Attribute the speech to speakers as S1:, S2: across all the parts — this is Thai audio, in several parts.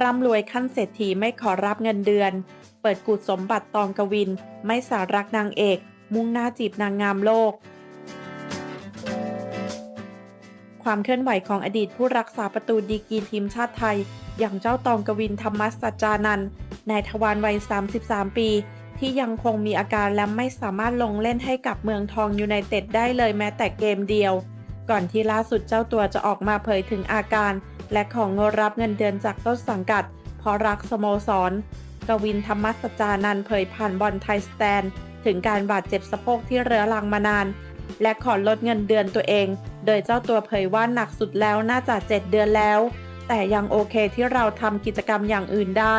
S1: ร่ำรวยขั้นเศรษฐีไม่ขอรับเงินเดือน เปิดกุดสมบัติตองกวิน ไม่สารักนางเอก มุ่งหน้าจีบนางงามโลก ความเคลื่อนไหวของอดีตผู้รักษาประตูดีกรีทีมชาติไทย อย่างเจ้าตองกวินธรรมสัจจานันท์นายทวารวัย 33 ปี ที่ยังคงมีอาการและไม่สามารถลงเล่นให้กับเมืองทองยูไนเต็ดได้เลยแม้แต่เกมเดียว ก่อนที่ล่าสุดเจ้าตัวจะออกมาเผยถึงอาการ และของงดรับเงินเดือนจากต้นสังกัด เพราะรักสโมสร กวินธรรมสจานันเผยผ่านบอลไทยสแตน ถึงการบาดเจ็บสะโพกที่เรื้อรังมานาน และขอลดเงินเดือนตัวเอง โดยเจ้าตัวเผยว่าหนักสุดแล้วน่าจะ7เดือนแล้ว แต่ยังโอเคที่เราทำกิจกรรมอย่างอื่นได้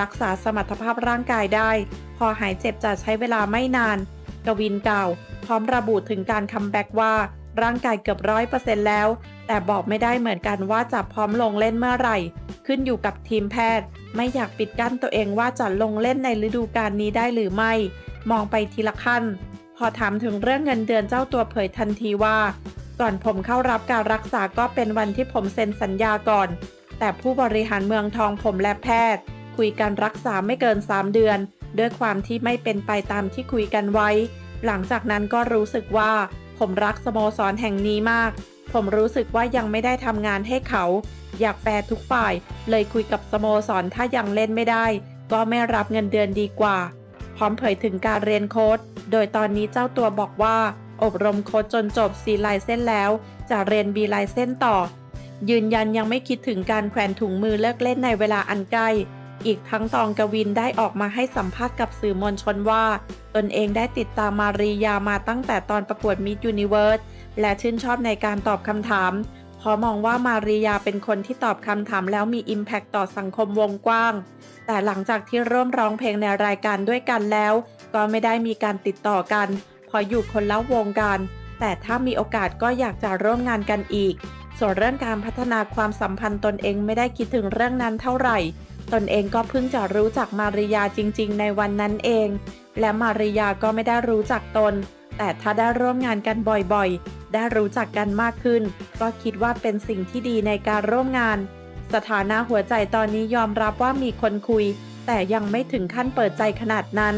S1: รักษาสมรรถภาพร่างกายได้ พอหายเจ็บจะใช้เวลาไม่นาน กวินกล่าว พร้อมระบุถึงการคัมแบ็กว่า ร่างกายเกือบร้อยเปอร์เซ็นต์แล้ว แต่บอกไม่ได้เหมือนกันว่าจะพร้อมลงเล่นเมื่อไหร่ ขึ้นอยู่กับทีมแพทย์ ไม่อยากปิดกั้นตัวเองว่าจะลงเล่นในฤดูกาลนี้ได้หรือไม่ มองไปทีละขั้น พอถามถึงเรื่องเงินเดือนเจ้าตัวเผยทันทีว่า ก่อนผมเข้ารับการรักษาก็เป็นวันที่ผมเซ็นสัญญาก่อน แต่ผู้บริหารเมืองทองผมและแพทย์ คุยกันรักษาไม่เกิน 3 เดือน ด้วยความที่ไม่เป็นไปตามที่คุยกันไว้ หลังจากนั้นก็รู้สึกว่า ผมรักสโมสรแห่งนี้มาก ผมรู้สึกว่ายังไม่ได้ทำงานให้เขา อยากแฟร์ทุกฝ่าย เลยคุยกับสโมสรถ้ายังเล่นไม่ได้ ก็ไม่รับเงินเดือนดีกว่า พร้อมเผยถึงการเรียนโค้ดโดยตอนนี้เจ้าตัวบอกว่า อบรมโค้ดจนจบซีไลเส้นแล้ว จะเรียนบีไลเส้นต่อ ยืนยันยังไม่คิดถึงการแขวนถุงมือเลิกเล่นในเวลาอันใกล้ อีกทั้งตองกวินได้ออกมาให้สัมภาษณ์กับสื่อมวลชนว่า ตนเองได้ติดตามมารียามาตั้งแต่ตอนประกวดมิ s ยูนิเวิร์สและชื่นชอบในการตอบคำถามเพราะมองว่ามารียาเป็นคนที่ตอบคำถามแล้วมี Impact ต่อสังคมวงกว้าง แต่หลังจากที่ร่วมร้องเพลงในรายการด้วยกันแล้ว ก็ไม่ได้มีการติดต่อกันเพราะอยู่คนละวงการแต่ถ้ามีโอกาสก็อยากจะร่วมงานกันอีก ส่วนเรื่องการพัฒนาความสัมพันธ์ตนเองไม่ได้คิดถึงเรื่องนั้นเท่าไหร่ ตนเองก็เพิ่งจะรู้จักมาริยาจริง ๆ ในวันนั้นเอง และมาริยาก็ไม่ได้รู้จักตน แต่ถ้าได้ร่วมงานกันบ่อยๆ ได้รู้จักกันมากขึ้น ก็คิดว่าเป็นสิ่งที่ดีในการร่วมงาน สถานะหัวใจตอนนี้ยอมรับว่ามีคนคุย แต่ยังไม่ถึงขั้นเปิดใจขนาดนั้น